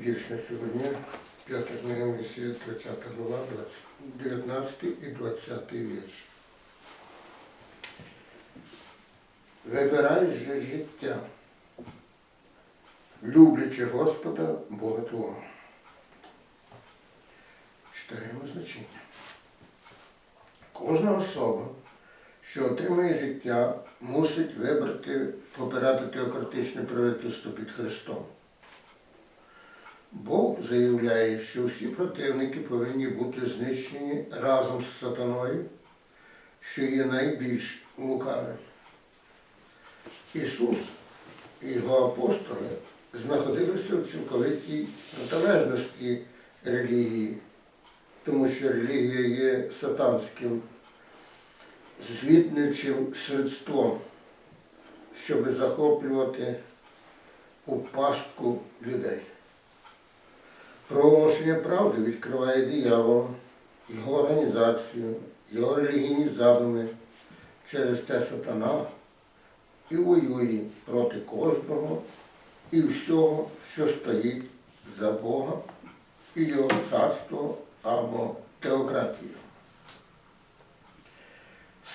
Вірш на сьогодні. П'ята книга Моїсія, 30 глава, 19 і 20 вірш. Вибирай же життя, люблячи Господа Бога Твого. Читаємо значення. Кожна особа, що отримує життя, мусить вибрати, попирати теократичне правительство під Христом. Бог заявляє, що всі противники повинні бути знищені разом з сатаною, що є найбільш лукавим. Ісус і його апостоли знаходилися в цілковитій протилежності релігії, тому що релігія є сатанським звітничим средством, щоб захоплювати у пастку людей. Проголошення правди відкриває диявола, його організацію, його релігійні задуми через те сатана і воює проти кожного і всього, що стоїть за Бога і його царство або теократію.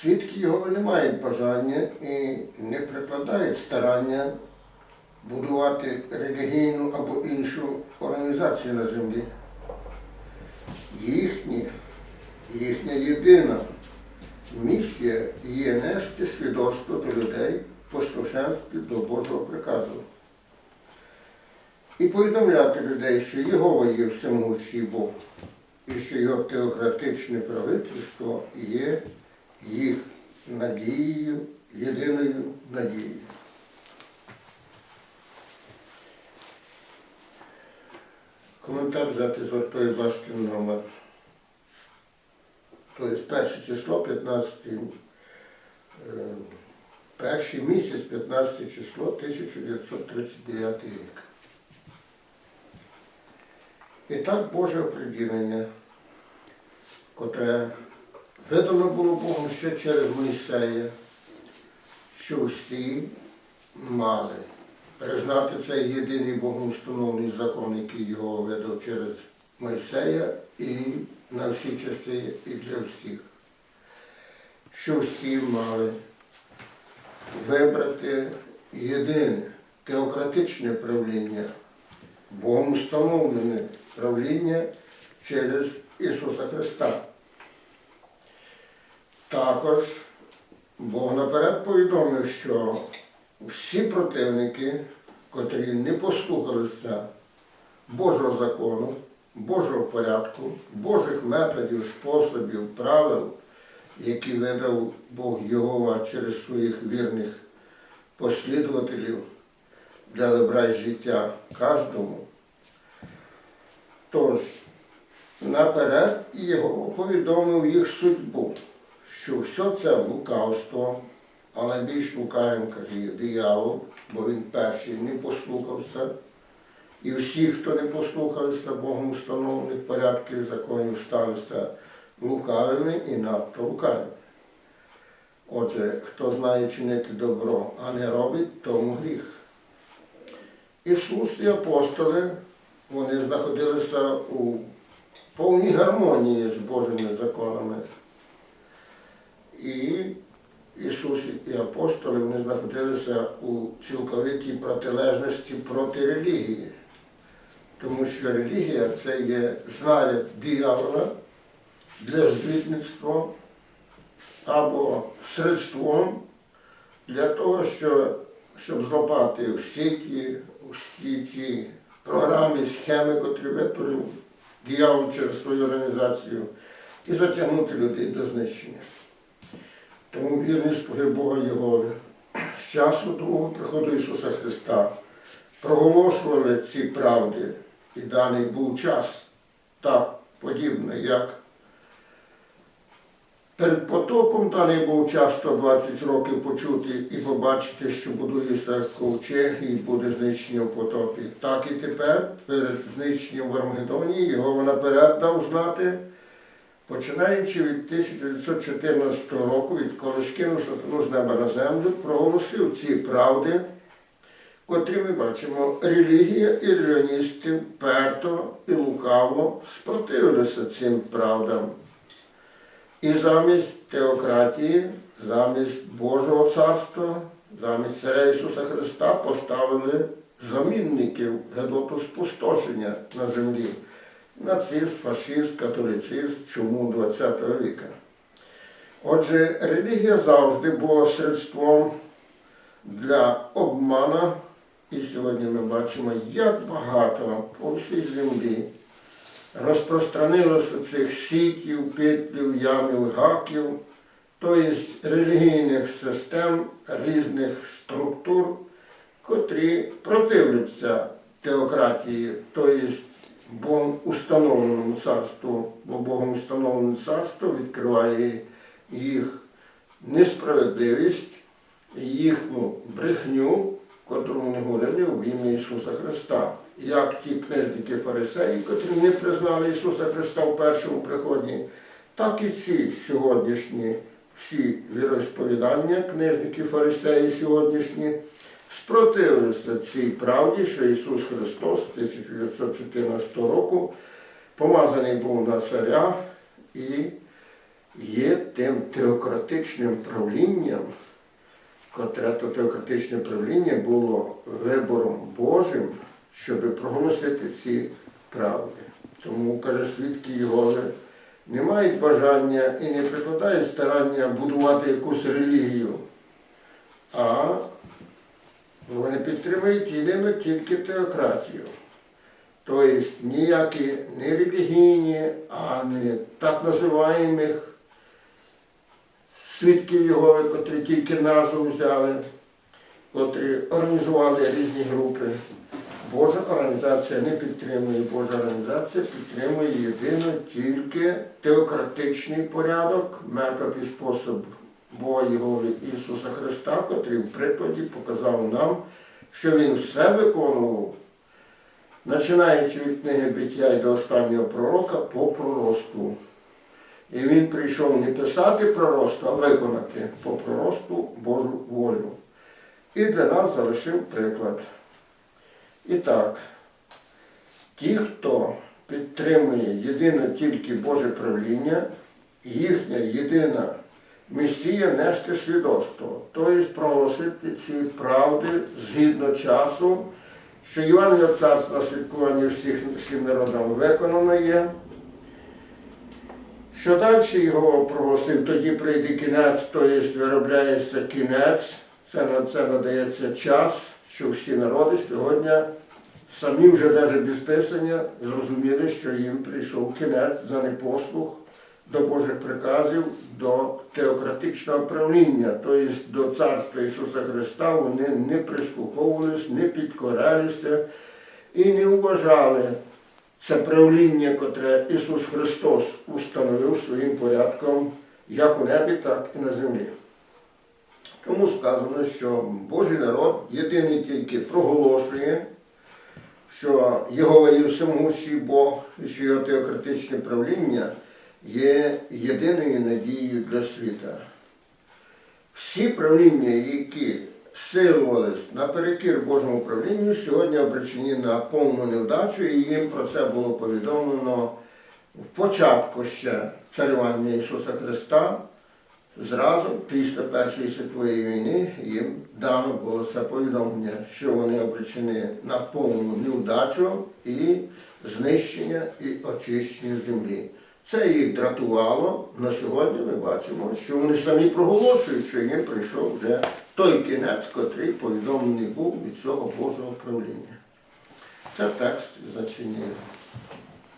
Свідки його не мають бажання і не прикладають старання будувати релігійну або іншу організацію на землі. Їхні, їхня єдина місія є нести свідоцтво до людей в послушенстві до Божого приказу. І повідомляти людей, що Єгова є всемогущий Бог, і що його теократичне правительство є їх надією, єдиною надією. Коментар взяти з вартої башки номер. Тобто перше число, 15, е, перший місяць, 15 число, 1939 рік. І так Боже оприділення, котре видано було Богом ще через Мойсея, що всі мали признати цей єдиний Богом установлений закон, який його видав через Мойсея і на всі часи, і для всіх. Що всі мали вибрати єдине теократичне правління, Богом установлене правління через Ісуса Христа. Також Бог наперед повідомив, що всі противники, котрі не послухалися Божого закону, Божого порядку, Божих методів, способів, правил, які видав Бог Єгова через своїх вірних послідователів для добра й життя кожному. Тож, наперед Єгова повідомив їх судьбу, що все це лукавство, але більш лукавим, каже, є диявол, бо він перший не послухався. І всі, хто не послухалися Богом установлених порядків законів, сталися лукавими і надто лукавими. Отже, хто знає чинити добро, а не робить, тому гріх. Ісус і апостоли, вони знаходилися у повній гармонії з Божими законами. І Ісус і апостоли вони знаходилися у цілковитій протилежності проти релігії. Тому що релігія це є знаряд диявола для звітництва або средством для того, що, щоб злопати всі ті, всі ті програми, схеми, котрі витворив диявол через свою організацію, і затягнути людей до знищення. Тому вірні слуги Бога Єгови з часу другого приходу Ісуса Христа проголошували ці правди, і даний був час так подібно, як перед потопом даний був час 120 років почути і побачити, що будується ковчег і буде знищення в потопі. Так і тепер, перед знищенням в Армагедоні, його наперед дав знати. Починаючи від 1914 року, відколи скинув сатану з неба на землю, проголосив ці правди, котрі ми бачимо, релігія і релігіоністи вперто і лукаво спротивилися цим правдам. І замість теократії, замість Божого царства, замість царя Ісуса Христа поставили замінників гедоту спустошення на землі. Нацист, фашист, католицизм, чому ХХ віка. Отже, релігія завжди була средством для обмана, і сьогодні ми бачимо, як багато по всій землі розпространилося цих сітів, петлів, ямів, гаків, тобто релігійних систем, різних структур, котрі противляться теократії, тобто Богом установленому царству, бо Богом установлене царство відкриває їх несправедливість, їхню брехню, котру вони говорили в ім'я Ісуса Христа. Як ті книжники фарисеї, котрі не признали Ісуса Христа в першому приході, так і ці сьогоднішні всі віросповідання, книжники фарисеї сьогоднішні, спротивилися цій правді, що Ісус Христос 1914 року помазаний був на царя і є тим теократичним правлінням, котре то теократичне правління було вибором Божим, щоб проголосити ці правди. Тому, каже, свідки Єгови не мають бажання і не прикладають старання будувати якусь релігію, а вони підтримують єдино тільки теократію. Тобто ніякі не релігійні, а не так називаємих свідків Єгови, котрі тільки назву взяли, котрі організували різні групи. Божа організація не підтримує, Божа організація підтримує єдино тільки теократичний порядок, метод і спосіб Бога Єгови Ісуса Христа, котрий в прикладі показав нам, що Він все виконував, починаючи від книги биття й до останнього пророка по проросту. І він прийшов не писати пророцтво, а виконати по проросту Божу волю. І для нас залишив приклад. І так, ті, хто підтримує єдине тільки Боже правління, їхня єдина місія нести свідоцтво, тобто проголосити ці правди згідно часу, що Євангелія царства на святкуванні всіх, всім народам виконано є. Що далі його проголосив, тоді прийде кінець, тобто виробляється кінець, це, це надається час, що всі народи сьогодні самі вже навіть без писання зрозуміли, що їм прийшов кінець за непослух до Божих приказів, до теократичного правління, тобто до царства Ісуса Христа вони не прислуховувались, не підкорялися і не вважали це правління, котре Ісус Христос установив своїм порядком як у небі, так і на землі. Тому сказано, що Божий народ єдиний тільки проголошує, що Єгова є всемогущий Бог, і що його теократичне правління є єдиною надією для світа. Всі правління, які силувались наперекір Божому правлінню, сьогодні обречені на повну невдачу, і їм про це було повідомлено в початку ще царювання Ісуса Христа. Зразу після Першої світової війни їм дано було це повідомлення, що вони обречені на повну невдачу і знищення і очищення землі. Це їх дратувало. На сьогодні ми бачимо, що вони самі проголошують, що їм прийшов вже той кінець, котрий повідомлений був від цього Божого правління. Це текст значення.